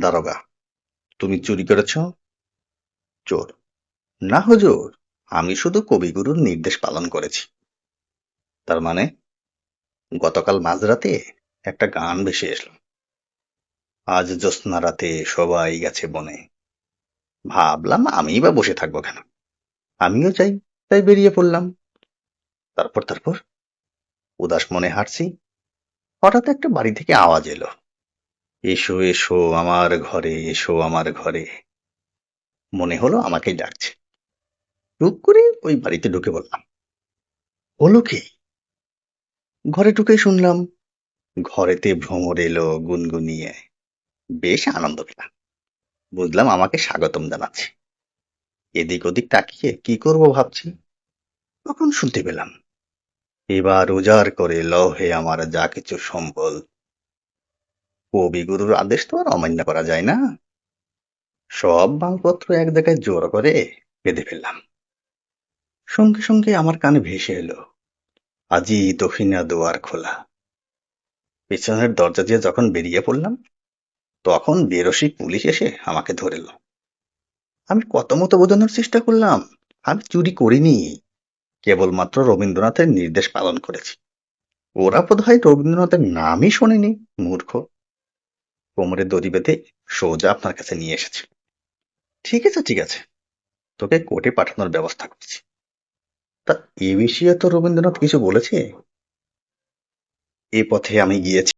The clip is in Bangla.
দারোগা, তুমি চুরি করেছ? চোর। না হুজুর, আমি শুধু কবিগুরুর নির্দেশ পালন করেছি। তার মানে গতকাল মাঝরাতে একটা গান ভেসে এসলো। আজ জ্যোৎস্না রাতে সবাই গেছে বনে। ভাবলাম আমিই বা বসে থাকব কেন? আমিও চাই তাই বেরিয়ে পড়লাম। তারপর তারপর, উদাস মনে হাঁটছি। হঠাৎ একটা বাড়ি থেকে আওয়াজ এলো। এসো এসো আমার ঘরে, এসো আমার ঘরে। মনে হলো আমাকেই ডাকছে। টুক করে ওই বাড়িতে ঢুকে বললাম হলো কি? ঘরে ঢুকে শুনলাম, ঘরেতে ভ্রমর এলো গুনগুনিয়ে। বেশ আনন্দ পেলাম। বুঝলাম আমাকে স্বাগতম জানাচ্ছে। এদিক ওদিক তাকিয়ে কি করব ভাবছি। তখন শুনতে পেলাম, এবার উজাড় করে লহে আমার যা কিছু সম্বল। কবিগুরুর আদেশ তো আর অমান্য করা যায় না। সব মালপত্র এক জায়গায় জোর করে বেঁধে ফেললাম। সঙ্গে সঙ্গে আমার কানে ভেসে এলো। আজই দক্ষিণা দুয়ার খোলা। পেছনের দরজা দিয়ে যখন বেরিয়ে পড়লাম, তখন বেরসি পুলিশ এসে আমাকে ধরে এলো। আমি কত মতো বোঝানোর চেষ্টা করলাম, আমি চুরি করিনি। কেবলমাত্র রবীন্দ্রনাথের নির্দেশ পালন করেছি। ওরা বোধ হয় রবীন্দ্রনাথের নামই শোনেনি, মূর্খ। কোমরে দড়ি বেঁধে সোজা আপনার কাছে নিয়ে এসেছে। ঠিক আছে ঠিক আছে। তোকে কোর্টে পাঠানোর ব্যবস্থা করছি। তা এ বিষয়ে তো রবীন্দ্রনাথ কিছু বলেছে? এ পথে আমি গিয়েছি।